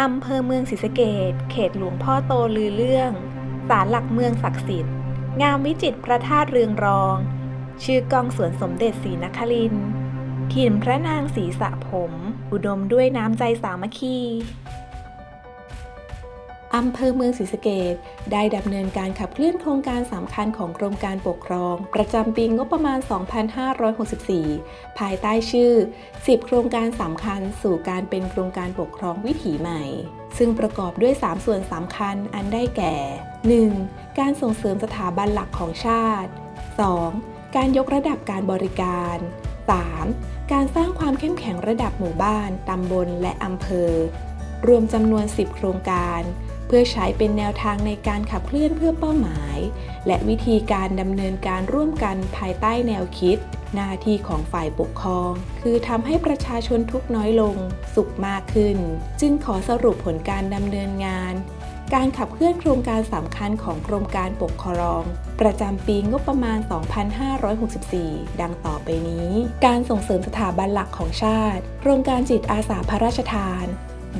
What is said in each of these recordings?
อำเภอเมืองศรีสะเกดเขตหลวงพ่อโตลือเรื่อง ศาลหลักเมืองศักดิ์สิทธิ์ งามวิจิตรพระธาตุเรืองรอง ชื่อกองสวนสมเด็จศรีนครินทร์ถิ่นพระนางศรีสะผม อุดมด้วยน้ำใจสามัคคี อำเภอเมืองศรีสะเกดได้ดำเนินการขับเคลื่อนโครงการสำคัญของกรมการปกครอง ประจำปีงบประมาณ 2564 ภายใต้ชื่อ 10 โครงการสำคัญสู่การเป็นโครงการปกครองวิถีใหม่ ซึ่งประกอบด้วย 3 ส่วนสำคัญอันได้แก่ 1. การส่งเสริมสถาบันหลักของชาติ 2. การยกระดับการบริการ 3. การสร้างความเข้มแข็งระดับหมู่บ้าน ตำบล และอำเภอ รวมจำนวน 10 โครงการ เพื่อใช้เป็นแนวทางในการขับเคลื่อนเพื่อเป้าหมาย และวิธีการดำเนินการร่วมกันภายใต้แนวคิด หน้าที่ของฝ่ายปกครอง คือทำให้ประชาชนทุกน้อยลง สุขมากขึ้น จึงขอสรุปผลการดำเนินงาน การขับเคลื่อนโครงการสำคัญของกรมการปกครอง ประจำปีงบประมาณ 2564 ดังต่อไปนี้ การส่งเสริมสถาบันหลักของชาติ โครงการจิตอาสาพระราชทาน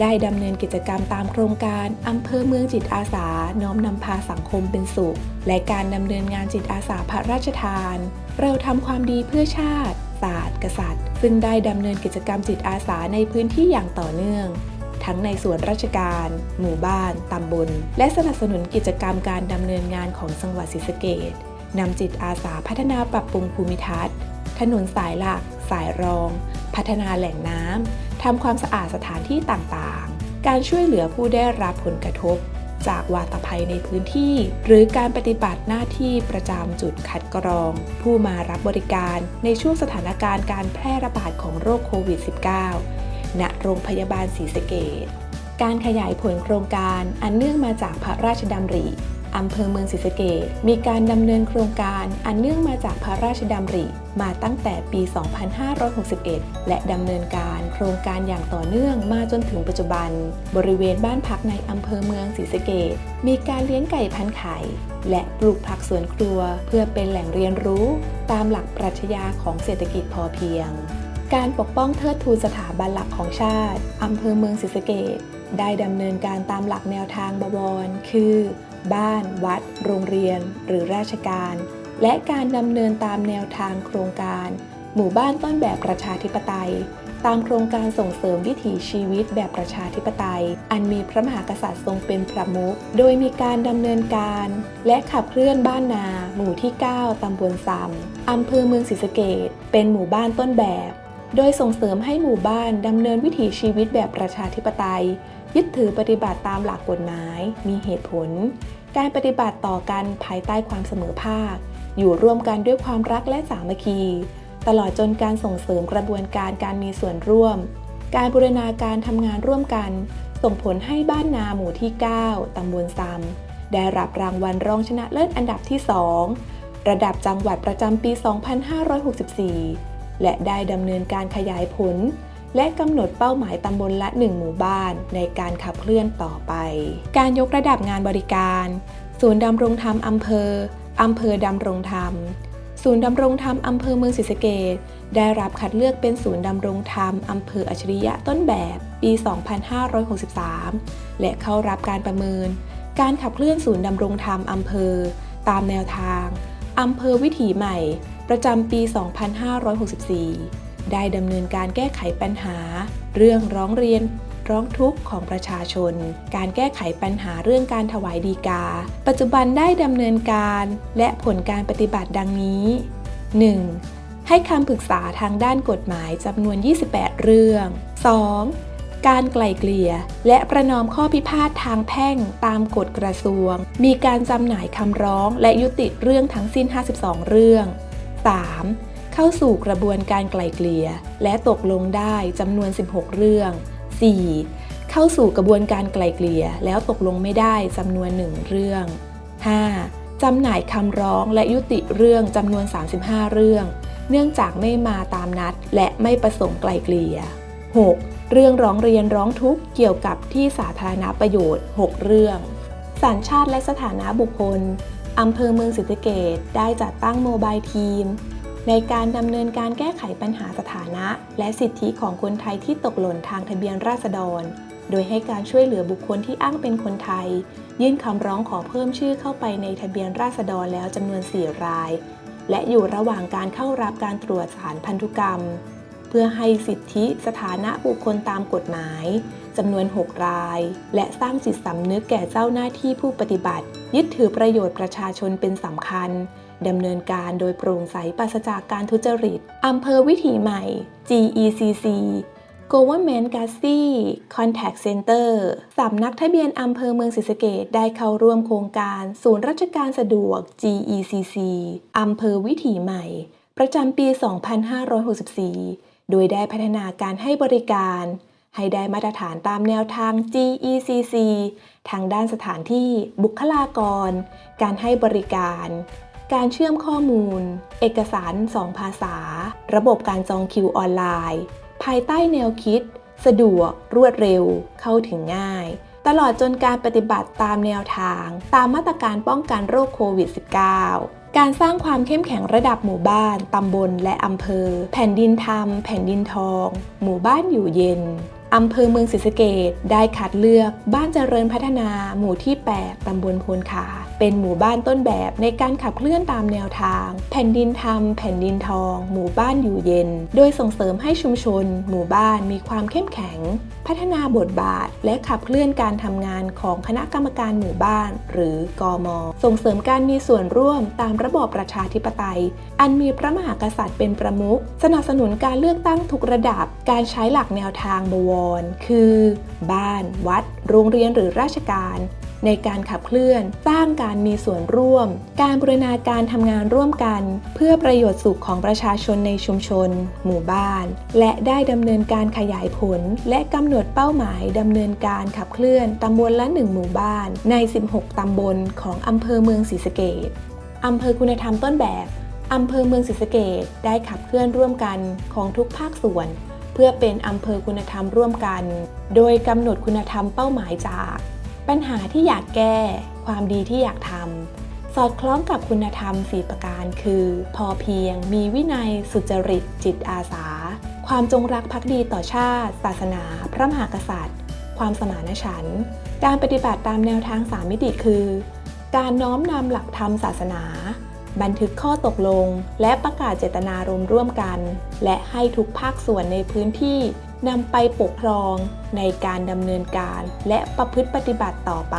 ได้ดำเนินกิจกรรมตามโครงการอำเภอเมืองจิตอาสา น้อมนำพาสังคมเป็นสุข และการดำเนินงานจิตอาสาพระราชทาน เราทำความดีเพื่อชาติ ศาสตร์ กษัตริย์ ซึ่งได้ดำเนินกิจกรรมจิตอาสาในพื้นที่อย่างต่อเนื่อง ทั้งในส่วนราชการ หมู่บ้าน ตำบล และสนับสนุนกิจกรรมการดำเนินงานของจังหวัดศรีสะเกดนำจิตอาสาพัฒนาปรับปรุงภูมิทัศน์ ถนนสายหลัก สายรอง พัฒนาแหล่งน้ำ ทำความสะอาดสถานที่ต่างๆ การช่วยเหลือผู้ได้รับผลกระทบ จากวาตภัยในพื้นที่ หรือการปฏิบัติหน้าที่ประจำจุดคัดกรอง ผู้มารับบริการในช่วงสถานการณ์การแพร่ระบาดของโรคโควิด -19 ณโรงพยาบาลศรีสะเกดการขยายผลโครงการอันเนื่องมาจากพระราชดำริ อำเภอเมืองศรีสะเกดมีการดำเนินโครงการอันเนื่องมาจากพระราชดำริมาตั้งแต่ปี 2561 และดำเนินการโครงการอย่างต่อเนื่องมาจนถึงปัจจุบัน บริเวณบ้านพักในอำเภอเมืองศรีสะเกดมีการเลี้ยงไก่พันไข่ และปลูกผักสวนครัว เพื่อเป็นแหล่งเรียนรู้ ตามหลักปรัชญาของเศรษฐกิจพอเพียง การปกป้องเทิดทูนสถาบันหลักของชาติอำเภอเมืองศรีสะเกดได้ดำเนินการตามหลักแนวทางบวร คือ บ้าน วัด โรงเรียน หรือราชการ และการดำเนินตามแนวทางโครงการ หมู่บ้านต้นแบบประชาธิปไตย ตามโครงการส่งเสริมวิถีชีวิตแบบประชาธิปไตย อันมีพระมหากษัตริย์ทรงเป็นประมุข โดยมีการดำเนินการ และขับเคลื่อนบ้านนา หมู่ที่ 9 ตำบลซำอำเภอเมืองศรีสะเกดเป็นหมู่บ้านต้นแบบ โดยส่งเสริมให้หมู่บ้านดำเนินวิถีชีวิตแบบประชาธิปไตย ยึดถือปฏิบัติตามหลักกฎหมาย มีเหตุผล การปฏิบัติต่อกันภายใต้ความเสมอภาค อยู่ร่วมกันด้วยความรักและสามัคคี ตลอดจนการส่งเสริมกระบวนการการมีส่วนร่วม การบูรณาการทำงานร่วมกัน ส่งผลให้บ้านนาหมู่ที่ 9 ตำบลซำได้รับรางวัลรองชนะเลิศอันดับที่ 2 ระดับจังหวัดประจำปี 2564 และได้ดำเนินการขยายผล และกำหนดเป้าหมายตำบลละ 1 หมู่บ้านในการขับเคลื่อนต่อไป การยกระดับงานบริการ ศูนย์ดำรงธรรมอำเภออำเภอดำรงธรรม ศูนย์ดำรงธรรมอำเภอเมืองศรีสะเกดได้รับคัดเลือกเป็นศูนย์ดำรงธรรมอำเภออัจฉริยะต้นแบบปี 2563 และเข้ารับการประเมิน การขับเคลื่อนศูนย์ดำรงธรรมอำเภอ ตามแนวทางอำเภอวิถีใหม่ ประจำปี 2564 ได้ดำเนินการแก้ไขปัญหา เรื่องร้องเรียนร้องทุกข์ของประชาชน การแก้ไขปัญหาเรื่องการถวายดีกา ปัจจุบันได้ดำเนินการและผลการปฏิบัติดังนี้ 1. ให้คำปรึกษาทางด้านกฎหมายจำนวน 28 เรื่อง 2. การไกล่เกลี่ย และประนอมข้อพิพาททางแพ่งตามกฎกระทรวง มีการจำหน่ายคำร้องและยุติเรื่องทั้งสิ้น 52 เรื่อง 3. เข้าสู่กระบวนการไกล่เกลี่ยและตกลงได้จำนวน 16 เรื่อง 4. เข้าสู่กระบวนการไกล่เกลี่ยแล้วตกลงไม่ได้จำนวน 1 เรื่อง 5. จำหน่ายคำร้องและยุติเรื่องจำนวน 35 เรื่อง เนื่องจากไม่มาตามนัดและไม่ประสงค์ไกล่เกลี่ย 6. เรื่องร้องเรียนร้องทุกข์เกี่ยวกับที่สาธารณประโยชน์ 6 เรื่องสัญชาติและสถานะบุคคล อำเภอเมืองศรีสะเกดได้จัดตั้งโมบายทีม ในการดำเนินการแก้ไขปัญหาสถานะ และสิทธิของคนไทยที่ตกหล่นทางทะเบียนราษฎร โดยให้การช่วยเหลือบุคคลที่อ้างเป็นคนไทย ยื่นคำร้องขอเพิ่มชื่อเข้าไปในทะเบียนราษฎรแล้วจำนวน 4 ราย และอยู่ระหว่างการเข้ารับการตรวจสารพันธุกรรม เพื่อให้สิทธิสถานะบุคคลตามกฎหมาย จำนวน 6 ราย และสร้างจิตสำนึกแก่เจ้าหน้าที่ผู้ปฏิบัติ ยึดถือประโยชน์ประชาชนเป็นสำคัญดำเนินการโดยโปร่งใสปราศจากการทุจริตอำเภอวิถีใหม่ GECC Government g a z y Contact Center สำนักทะเบียนอำเภอเมืองศรีสะเกดได้เข้าร่วมโครงการศูนย์ราชการสะดวก GECC อำเภอวิถีใหม่ ประจำปี 2564 โดยได้พัฒนาการให้บริการ ให้ได้มาตรฐานตามแนวทาง GECC ทางด้านสถานที่ บุคลากร การให้บริการ การเชื่อมข้อมูล เอกสาร 2 ภาษา ระบบการจองคิวออนไลน์ ภายใต้แนวคิด สะดวก รวดเร็ว เข้าถึงง่าย ตลอดจนการปฏิบัติตามแนวทาง ตามมาตรการป้องกันโรคโควิด -19 การสร้างความเข้มแข็งระดับหมู่บ้าน ตำบล และอำเภอ แผ่นดินธรรม แผ่นดินทอง หมู่บ้านอยู่เย็น อำเภอเมืองศรีสะเกดได้คัดเลือกบ้านเจริญพัฒนาหมู่ที่ 8 ตำบลโพนขา เป็นหมู่บ้านต้นแบบในการขับเคลื่อนตามแนวทาง แผ่นดินธรรม แผ่นดินทอง หมู่บ้านอยู่เย็น โดยส่งเสริมให้ชุมชน หมู่บ้านมีความเข้มแข็ง พัฒนาบทบาท และขับเคลื่อนการทำงานของคณะกรรมการหมู่บ้าน หรือกอมส่งเสริมการมีส่วนร่วมตามระบอบประชาธิปไตย อันมีพระมหากษัตริย์เป็นประมุขสนับสนุนการเลือกตั้งทุกระดับ การใช้หลักแนวทางบวร คือ บ้าน วัด โรงเรียนหรือราชการ ในการขับเคลื่อน สร้างการมีส่วนร่วม การบูรณาการทำงานร่วมกัน เพื่อประโยชน์สุขของประชาชนในชุมชน หมู่บ้าน และได้ดำเนินการขยายผล และกำหนดเป้าหมายดำเนินการขับเคลื่อนตำบลละหนึ่งหมู่บ้าน ใน 16 ตำบลของอำเภอเมืองศรีสะเกดอำเภอคุณธรรมต้นแบบอำเภอเมืองศรีสะเกดได้ขับเคลื่อนร่วมกันของทุกภาคส่วน เพื่อเป็นอำเภอคุณธรรมร่วมกัน โดยกำหนดคุณธรรมเป้าหมายจาก ปัญหาที่อยากแก้ ความดีที่อยากทำสอดคล้องกับคุณธรรม 4 ประการ คือ พอเพียง มีวินัย สุจริต จิตอาสา ความจงรักภักดีต่อชาติ ศาสนา พระมหากษัตริย์ ความสมานฉันท์การปฏิบัติตามแนวทางสามมิติคือ การน้อมนำหลักธรรมศาสนา บันทึกข้อตกลง และประกาศเจตนารมณ์ร่วมกัน และให้ทุกภาคส่วนในพื้นที่นำไปปกครองในการดำเนินการและประพฤติปฏิบัติต่อไป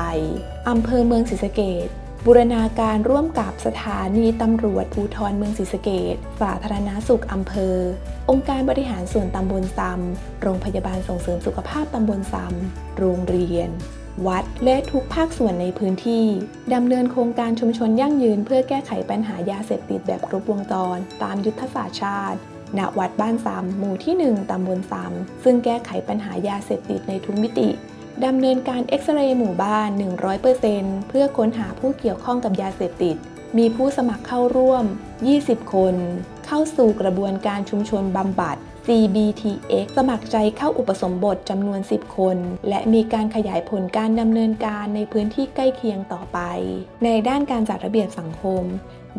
อำเภอเมืองศรีสะเกดบูรณาการร่วมกับสถานีตำรวจภูธรเมืองศรีสะเกดสาธารณาสุขอำเภอ องค์การบริหารส่วนตำบลซำโรงพยาบาลส่งเสริมสุขภาพตำบลซำโรงเรียน วัด และทุกภาคส่วนในพื้นที่ดำเนินโครงการชุมชนยั่งยืน เพื่อแก้ไขปัญหายาเสพติดแบบครบวงจร ตามยุทธศาสตร์ชาติณวัดบ้านซ้ำหมู่ที่ 1 ตำบลซ้ำซึ่งแก้ไขปัญหายาเสพติดในทุกมิติดำเนินการเอ็กซเรย์หมู่บ้าน 100%เพื่อค้นหาผู้เกี่ยวข้องกับยาเสพติด มีผู้สมัครเข้าร่วม 20 คน เข้าสู่กระบวนการชุมชนบำบัด CBTX สมัครใจเข้าอุปสมบทจำนวน 10 คน และมีการขยายผลการดำเนินการในพื้นที่ใกล้เคียงต่อไป ในด้านการจัดระเบียบสังคม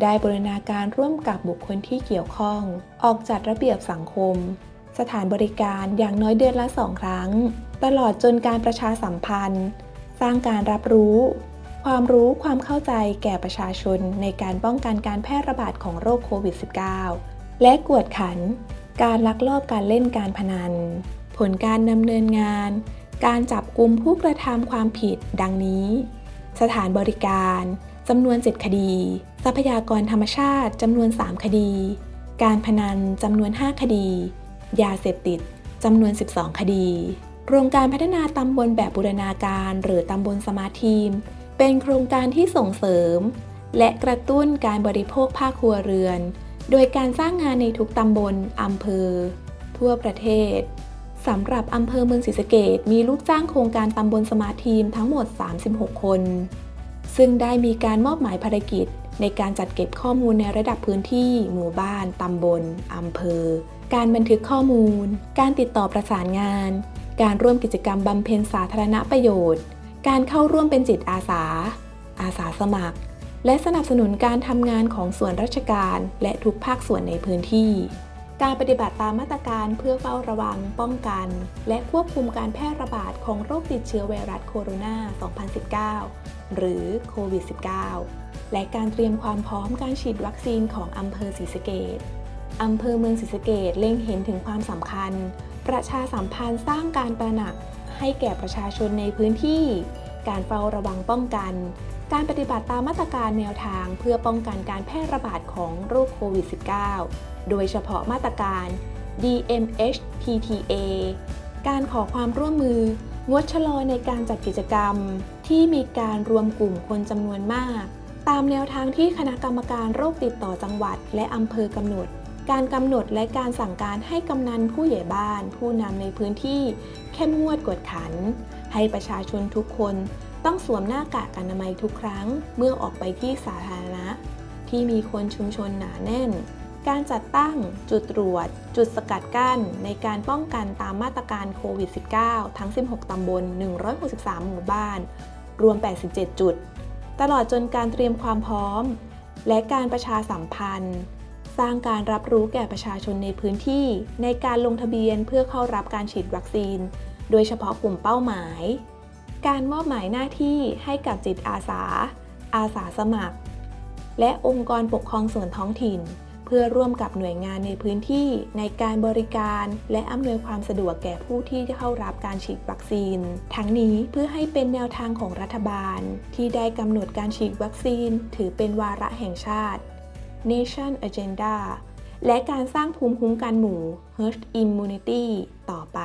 ได้บริณาการร่วมกับบุคคลที่เกี่ยวข้อง ออกจัดระเบียบสังคม สถานบริการอย่างน้อยเดือนละสองครั้ง ตลอดจนการประชาสัมพันธ์ สร้างการรับรู้ ความรู้ความเข้าใจแก่ประชาชนในการป้องกันการแพร่ระบาดของโรคโควิด -19 และกวดขัน การลักลอบการเล่นการพนัน ผลการดำเนินงาน การจับกลุ่มผู้กระทำความผิดดังนี้ สถานบริการจำนวน 7 คดี ทรัพยากรธรรมชาติจำนวน 3 คดี การพนันจำนวน 5 คดี ยาเสพติดจำนวน 12 คดี โครงการพัฒนาตำบลแบบบูรณาการหรือตำบลสมาร์ททีม เป็นโครงการที่ส่งเสริม และกระตุ้นการบริโภคภาคครัวเรือน โดยการสร้างงานในทุกตำบลอำเภอ ทั่วประเทศสำหรับอำเภอเมืองศรีสะเกดมีลูกจ้างโครงการตำบลสมาร์ททีมทั้งหมด 36 คน ซึ่งได้มีการมอบหมายภารกิจ ในการจัดเก็บข้อมูลในระดับพื้นที่ หมู่บ้าน ตำบลอำเภอ การบันทึกข้อมูล การติดต่อประสานงาน การร่วมกิจกรรมบำเพ็ญสาธารณประโยชน์ การเข้าร่วมเป็นจิตอาสา อาสาสมัคร และสนับสนุนการทำงานของส่วนราชการ และทุกภาคส่วนในพื้นที่ การปฏิบัติตามมาตรการเพื่อเฝ้าระวัง ป้องกัน และควบคุมการแพร่ระบาดของโรคติดเชื้อไวรัสโคโรนา 2019 หรือโควิด -19 และการเตรียมความพร้อมการฉีดวัคซีนของอำเภอศรีสะเกษอำเภอเมืองศรีสะเกษเล็งเห็นถึงความสำคัญ ประชาสัมพันธ์สร้างการตระหนักให้แก่ประชาชนในพื้นที่ การเฝ้าระวังป้องกัน การปฏิบัติตามมาตรการแนวทางเพื่อป้องกันการแพร่ระบาดของโรคโควิด -19 โดยเฉพาะมาตรการ DMHTTA การขอความร่วมมืองดชะลอในการจัดกิจกรรม ที่มีการรวมกลุ่มคนจำนวนมาก ตามแนวทางที่คณะกรรมการโรคติดต่อจังหวัด และอำเภอกำหนด การกำหนดและการสั่งการให้กำนันผู้ใหญ่บ้าน ผู้นำในพื้นที่ เข้มงวดกวดขัน ให้ประชาชนทุกคน ต้องสวมหน้ากากอนามัยทุกครั้งเมื่อออกไปที่สาธารณะ ที่มีคนชุมชนหนาแน่น การจัดตั้ง จุดตรวจ จุดสกัดกั้น ในการป้องกันตามมาตรการโควิด -19 ทั้ง 16 ตำบล 163 หมู่บ้าน รวม 87 จุด ตลอดจนการเตรียมความพร้อม และการประชาสัมพันธ์ สร้างการรับรู้แก่ประชาชนในพื้นที่ ในการลงทะเบียนเพื่อเข้ารับการฉีดวัคซีน โดยเฉพาะกลุ่มเป้าหมาย การมอบหมายหน้าที่ให้กับจิตอาสา อาสาสมัคร และองค์กรปกครองส่วนท้องถิ่น เพื่อร่วมกับหน่วยงานในพื้นที่ในการบริการและอำนวยความสะดวกแก่ผู้ที่จะเข้ารับการฉีดวัคซีน ทั้งนี้เพื่อให้เป็นแนวทางของรัฐบาล ที่ได้กำหนดการฉีดวัคซีน ถือเป็นวาระแห่งชาติ Nation Agenda และการสร้างภูมิคุ้มกันหมู่ Herd Immunity ต่อไป